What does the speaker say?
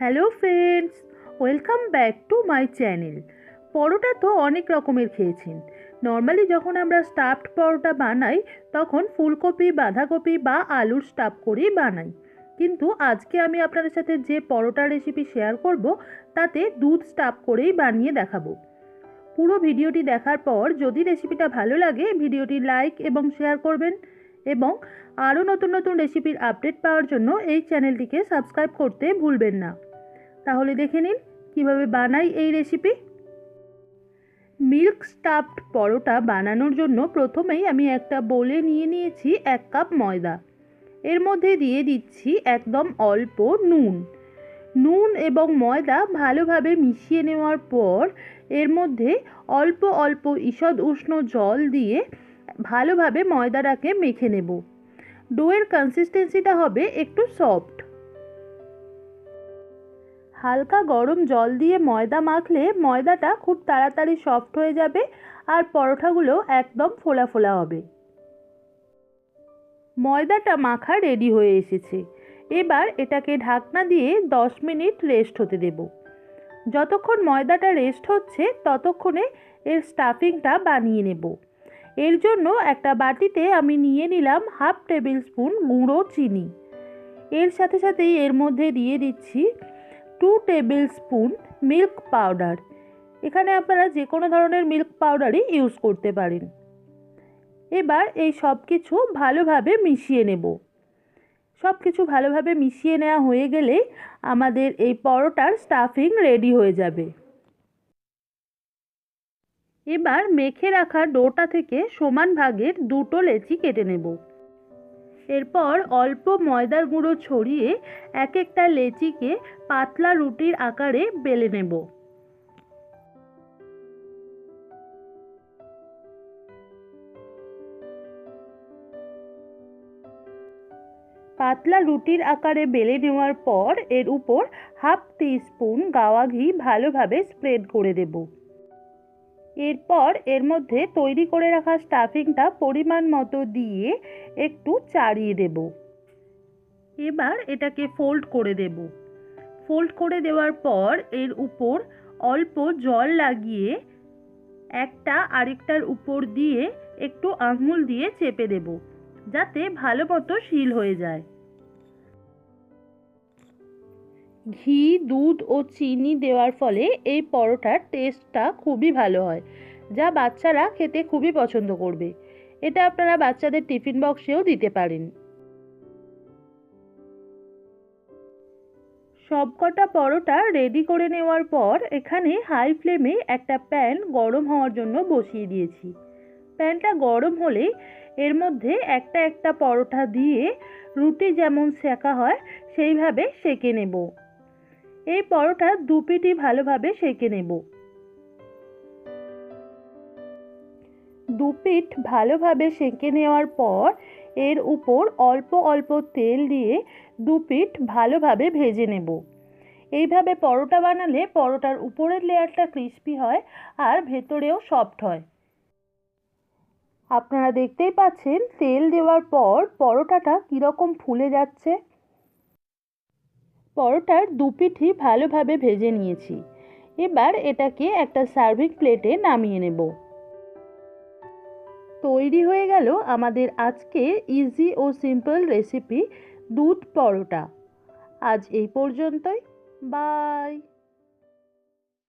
Hello friends, welcome back to my channel. Paratha তো অনেক রকমের খেয়েছেন নর্মালি যখন আমরা স্টাফড পরোটা বানাই, তখন ফুলকপি, বাঁধাকপি বা আলুর স্টাফ করেই বানাই। কিন্তু আজকে আমি আপনাদের সাথে যে পরোটা রেসিপি শেয়ার করব, তাতে দুধ স্টাফ করেই বানিয়ে দেখাবো। পুরো ভিডিওটি দেখার পর যদি রেসিপিটা ভালো লাগে, ভিডিওটি লাইক এবং শেয়ার করবেন এবং আরও নতুন নতুন রেসিপির আপডেট পাওয়ার জন্য এই চ্যানেলটিকে সাবস্ক্রাইব করতে ভুলবেন না। তাহলে দেখে নিন কীভাবে বানাই এই রেসিপি মিল্ক স্টাফড পরোটা বানানোর জন্য প্রথমেই আমি একটা বোলে নিয়ে নিয়েছি এক কাপ ময়দা। এর মধ্যে দিয়ে দিচ্ছি একদম অল্প নুন। নুন এবং ময়দা ভালোভাবে মিশিয়ে নেওয়ার পর এর মধ্যে অল্প অল্প ঈষদ উষ্ণ জল দিয়ে ভালোভাবে ময়দাটাকে মেখে নেব। ডোয়ের কনসিস্টেন্সিটা হবে একটু সফট হালকা গরম জল দিয়ে ময়দা মাখলে ময়দাটা খুব তাড়াতাড়ি সফট হয়ে যাবে আর পরোটাগুলো একদম ফোলা ফোলা হবে। ময়দাটা মাখা রেডি হয়ে এসেছে। এবার এটাকে ঢাকনা দিয়ে 10 মিনিট রেস্ট হতে দেব। যতক্ষণ ময়দাটা রেস্ট হচ্ছে, ততক্ষণে এর স্টাফিংটা বানিয়ে নেব। এর জন্য একটা বাটিতে আমি নিয়ে নিলাম হাফ টেবিল স্পুন গুঁড়ো চিনি। এর সাথে সাথেই এর মধ্যে দিয়ে দিচ্ছি two tablespoon milk powder এখানে আপনারা যে কোনো ধরনের মিল্ক পাউডারই ইউজ করতে পারেন। এবার এই সব কিছু ভালোভাবে মিশিয়ে নেব। সব কিছু ভালোভাবে মিশিয়ে নেওয়া হয়ে গেলে আমাদের এই পরোটার স্টাফিং রেডি হয়ে যাবে। এবার মেখে রাখা ডোটা থেকে সমান ভাগের দুটো লেচি কেটে নেব। এরপর অল্প ময়দার গুঁড়ো ছড়িয়ে এক একটা লেচিকে পাতলা রুটির আকারে বেলে নেব। পাতলা রুটির আকারে বেলে নেওয়ার পর এর উপর হাফ স্পুন গাওয়া ঘি ভালোভাবে স্প্রেড করে দেব। এরপর এর মধ্যে তৈরি করে রাখা স্টাফিংটা পরিমাণ মতো দিয়ে একটু চাড়িয়ে দেব। এবার এটাকে ফোল্ড করে দেব। ফোল্ড করে দেওয়ার পর এর উপর অল্প জল লাগিয়ে একটা আরেকটার উপর দিয়ে একটু আঙুল দিয়ে চেপে দেব, যাতে ভালো মতো শিল হয়ে যায়। ঘি, দুধ ও চিনি দেওয়ার ফলে এই পরোটার টেস্টটা খুবই ভালো হয়, যা বাচ্চারা খেতে খুবই পছন্দ করবে। এটা আপনারা বাচ্চাদের টিফিন বক্সেও দিতে পারেন। সবকটা পরোটা রেডি করে নেওয়ার পর এখানে হাই ফ্লেমে একটা প্যান গরম হওয়ার জন্য বসিয়ে দিয়েছি। প্যানটা গরম হলে এর মধ্যে একটা একটা পরোটা দিয়ে রুটি যেমন সেকা হয়, সেইভাবে সেকে নেব। এই পরোটা দু পিটি ভালোভাবে সেঁকে নেব। দু পিঠ ভালোভাবে সেঁকে নেওয়ার পর এর উপর অল্প অল্প তেল দিয়ে দু পিঠ ভালোভাবে ভেজে নেব। এইভাবে পরোটা বানালে পরোটার উপরের লেয়ারটা ক্রিস্পি হয় আর ভেতরেও সফট হয়। আপনারা দেখতেই পাচ্ছেন তেল দেওয়ার পর পরোটাটা কীরকম ফুলে যাচ্ছে। পরোটার দুপিঠি ভালোভাবে ভেজে নিয়েছি। এবার এটাকে একটা সার্ভিং প্লেটে নামিয়ে নেব। তৈরি হয়ে গেল আমাদের আজকে ইজি ও সিম্পল রেসিপি দুধ পরোটা। আজ এই পর্যন্তই। বাই